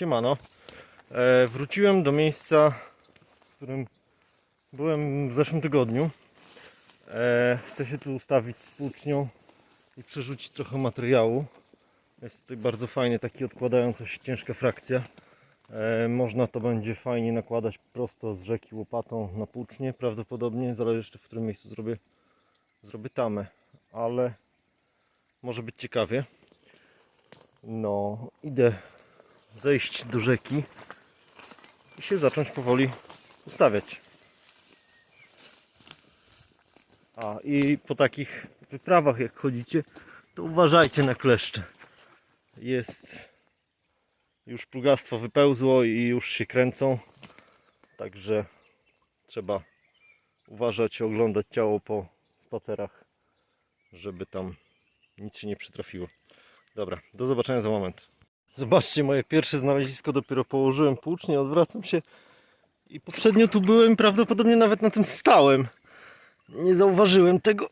Siemano. E, wróciłem do miejsca, w którym byłem w zeszłym tygodniu. E, chcę się tu ustawić z płucznią i przerzucić trochę materiału. Jest tutaj bardzo fajny, taki odkładająca się ciężka frakcja. E, można to będzie fajnie nakładać prosto z rzeki łopatą na płucznię prawdopodobnie. Zależy jeszcze w którym miejscu zrobię, zrobię tamę, ale może być ciekawie. No, idę zejść do rzeki i się zacząć powoli ustawiać. A i po takich wyprawach jak chodzicie, to uważajcie na kleszcze. Jest już plugastwo wypełzło i już się kręcą. Także trzeba uważać, oglądać ciało po spacerach, żeby tam nic się nie przytrafiło. Dobra, do zobaczenia za moment. Zobaczcie, moje pierwsze znalezisko dopiero położyłem płucznie, odwracam się i poprzednio tu byłem, prawdopodobnie nawet na tym stałem. Nie zauważyłem tego.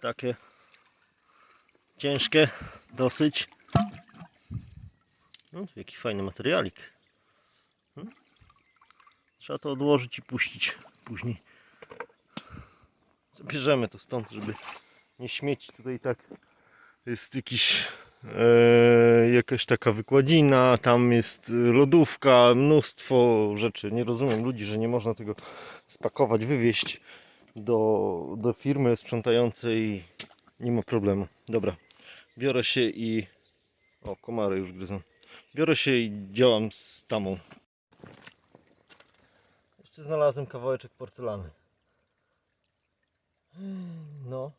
Takie ciężkie dosyć. No, jaki fajny materialik. Hmm? Trzeba to odłożyć i puścić później. Zabierzemy to stąd, żeby nie śmieć tutaj tak. Jest jakiś e, jakaś taka wykładzina, tam jest lodówka, mnóstwo rzeczy. Nie rozumiem ludzi, że nie można tego spakować, wywieźć do, do firmy sprzątającej. Nie ma problemu. Dobra, biorę się i. O, komary już gryzą. Biorę się i działam z tamą. Jeszcze znalazłem kawałeczek porcelany. No,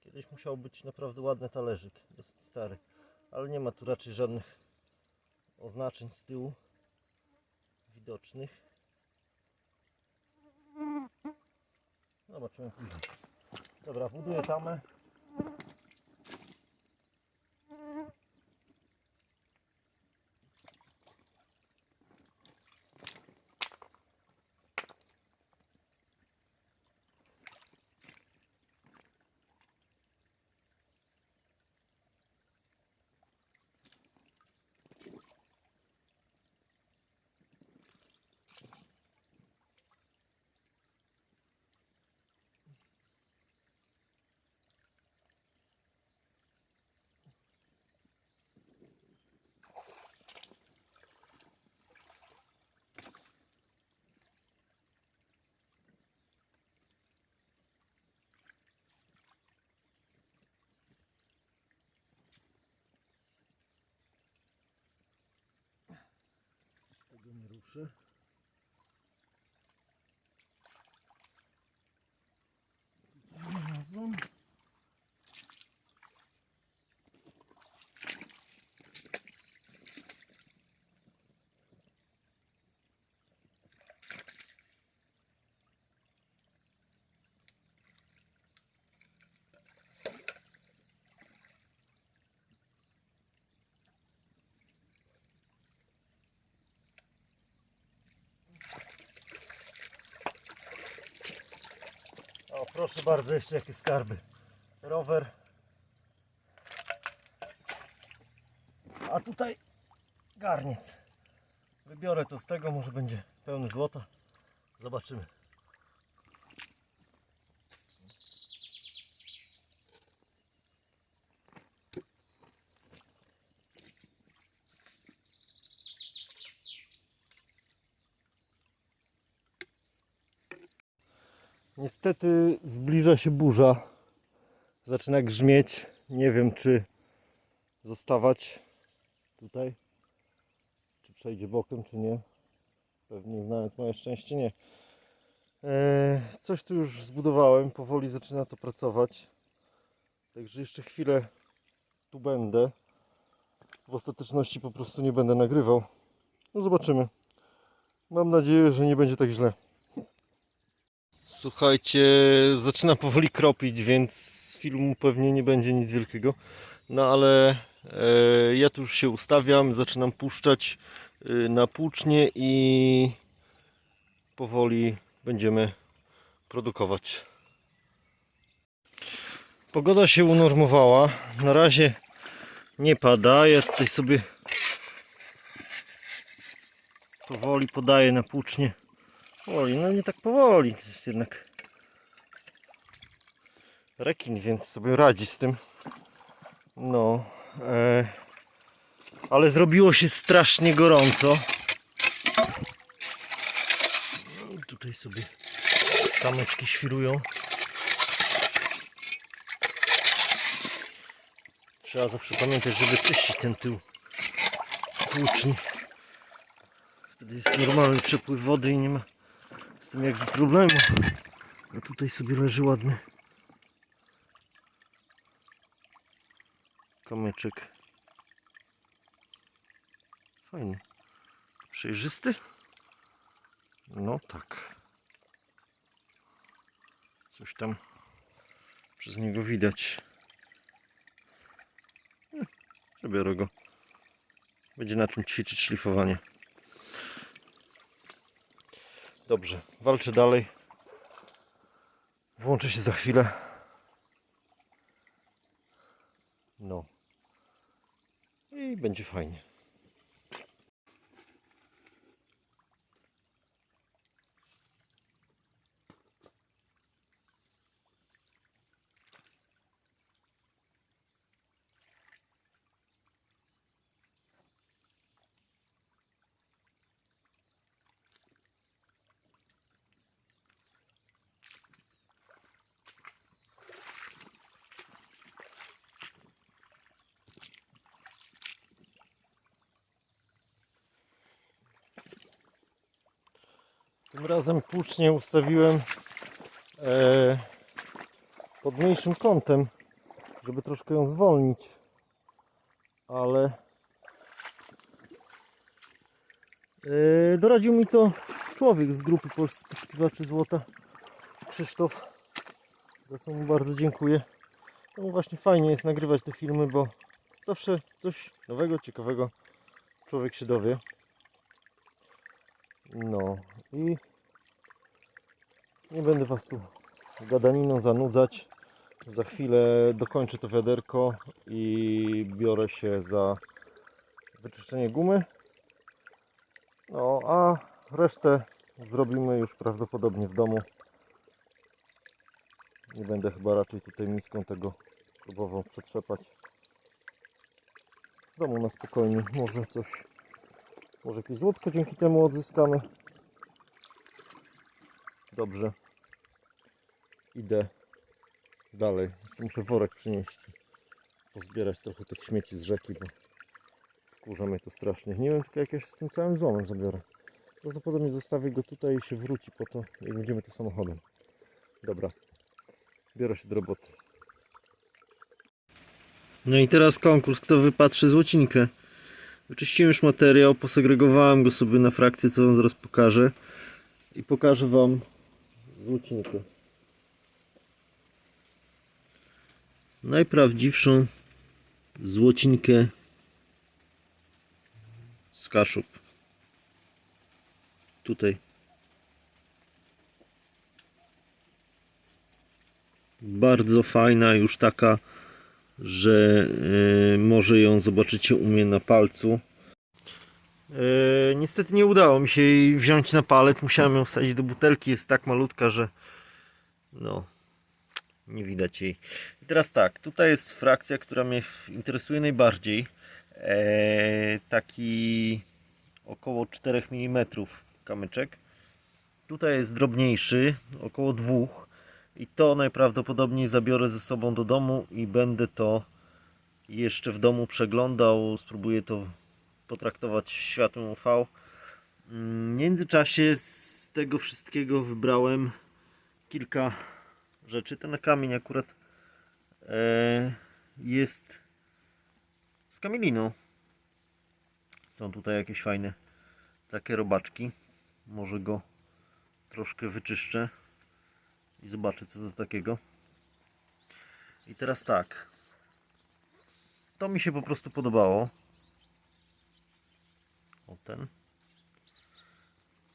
kiedyś musiał być naprawdę ładny talerzyk, dosyć stary, ale nie ma tu raczej żadnych oznaczeń z tyłu widocznych. Zobaczymy później. Dobra, buduję tamę. Tego nie ruszę. Znalazłem. O, proszę bardzo, jeszcze jakie skarby. Rower. A tutaj garniec. Wybiorę to z tego, może będzie pełny złota. Zobaczymy. Niestety zbliża się burza. Zaczyna grzmieć. Nie wiem, czy zostawać tutaj, czy przejdzie bokiem, czy nie. Pewnie znając moje szczęście, nie. Eee, coś tu już zbudowałem, powoli zaczyna to pracować. Także jeszcze chwilę tu będę. W ostateczności po prostu nie będę nagrywał. No zobaczymy. Mam nadzieję, że nie będzie tak źle. Słuchajcie, zaczyna powoli kropić, więc z filmu pewnie nie będzie nic wielkiego. No ale e, ja tu już się ustawiam, zaczynam puszczać e, na płucznie i powoli będziemy produkować. Pogoda się unormowała. Na razie nie pada. Ja tutaj sobie powoli podaję na płucznie. Powoli, no nie tak powoli. To jest jednak rekin, więc sobie radzi z tym. No, e, ale zrobiło się strasznie gorąco. No, Tutaj sobie kamyczki świrują. Trzeba zawsze pamiętać, żeby czyścić ten tył tłuczni. Wtedy jest normalny przepływ wody i nie ma z tym jakby problemu. A tutaj sobie leży ładny kamyczek. Fajny. Przejrzysty? No tak. Coś tam przez niego widać. Eh, Zabiorę go. Będzie na czym ćwiczyć szlifowanie. Dobrze, walczę dalej. Włączę się za chwilę. No. I będzie fajnie. Tym razem płucznie ustawiłem e, pod mniejszym kątem, żeby troszkę ją zwolnić. Ale e, doradził mi to człowiek z grupy Polskich Poszukiwaczy Złota, Krzysztof, za co mu bardzo dziękuję. To mu właśnie fajnie jest nagrywać te filmy, bo zawsze coś nowego, ciekawego człowiek się dowie. No i nie będę Was tu gadaniną zanudzać. Za chwilę dokończę to wiaderko i biorę się za wyczyszczenie gumy. No a resztę zrobimy już prawdopodobnie w domu. Nie będę chyba raczej tutaj miską tego próbował przetrzepać. W domu na spokojnie, może coś może jakieś złotko dzięki temu odzyskamy. Dobrze. Idę dalej. Jeszcze muszę worek przynieść. Pozbierać trochę tych śmieci z rzeki, bo wkurza mnie to strasznie. Nie wiem tylko jak ja się z tym całym złomem zabiorę. Prawdopodobnie zostawię go tutaj i się wróci po to, jak będziemy to samochodem. Dobra. Biorę się do roboty. No i teraz konkurs, kto wypatrzy złocinkę. Wyczyściłem już materiał, posegregowałem go sobie na frakcje, co Wam zaraz pokażę. I pokażę Wam złocinkę. Najprawdziwszą złocinkę z Kaszub. Tutaj. Bardzo fajna, już taka że y, może ją zobaczycie u mnie na palcu. Niestety nie udało mi się jej wziąć na palec. Musiałem ją wsadzić do butelki. Jest tak malutka, że no nie widać jej. I teraz tak, tutaj jest frakcja, która mnie interesuje najbardziej. E, taki około 4 mm kamyczek. Tutaj jest drobniejszy, około 2 i to najprawdopodobniej zabiorę ze sobą do domu i będę to jeszcze w domu przeglądał. Spróbuję to potraktować światłem UV. Mm, W międzyczasie z tego wszystkiego wybrałem kilka rzeczy. Ten kamień akurat e, jest z kamieliną. Są tutaj jakieś fajne takie robaczki. Może go troszkę wyczyszczę i zobaczę co to takiego. I teraz tak. To mi się po prostu podobało. O ten.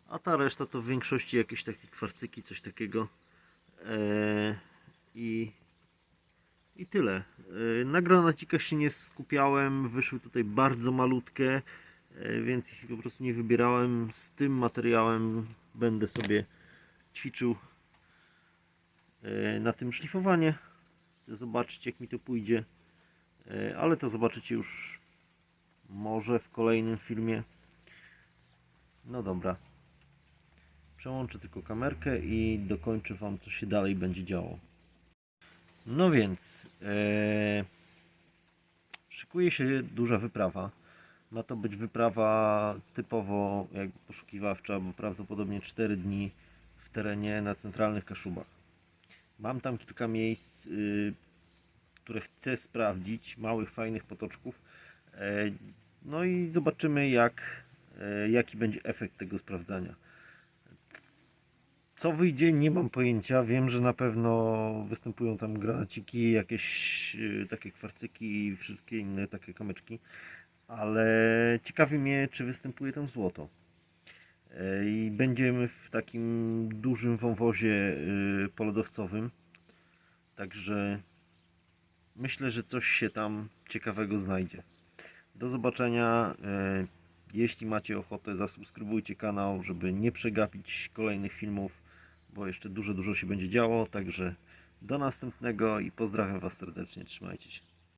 A ta reszta to w większości jakieś takie kwarcyki, coś takiego. Eee, I I tyle. Yy, Na granacikach się nie skupiałem, wyszły tutaj bardzo malutkie, yy, więc ich po prostu nie wybierałem. Z tym materiałem będę sobie ćwiczył yy, na tym szlifowanie. Chcę zobaczyć jak mi to pójdzie, ale to zobaczycie już może w kolejnym filmie. No dobra. Przełączę tylko kamerkę i dokończę Wam, co się dalej będzie działo. No więc, e, szykuje się duża wyprawa. Ma to być wyprawa typowo jakby poszukiwawcza, bo prawdopodobnie 4 dni w terenie na centralnych Kaszubach. Mam tam kilka miejsc, y, które chcę sprawdzić, małych, fajnych potoczków. E, no i zobaczymy, jak, jaki będzie efekt tego sprawdzania. Co wyjdzie, nie mam pojęcia. Wiem, że na pewno występują tam granaciki, jakieś y, takie kwarcyki i wszystkie inne takie kamyczki. Ale ciekawi mnie, czy występuje tam złoto. E, I będziemy w takim dużym wąwozie polodowcowym. Także myślę, że coś się tam ciekawego znajdzie. Do zobaczenia. Jeśli macie ochotę, zasubskrybujcie kanał, żeby nie przegapić kolejnych filmów, bo jeszcze dużo, dużo się będzie działo. Także do następnego i pozdrawiam Was serdecznie. Trzymajcie się.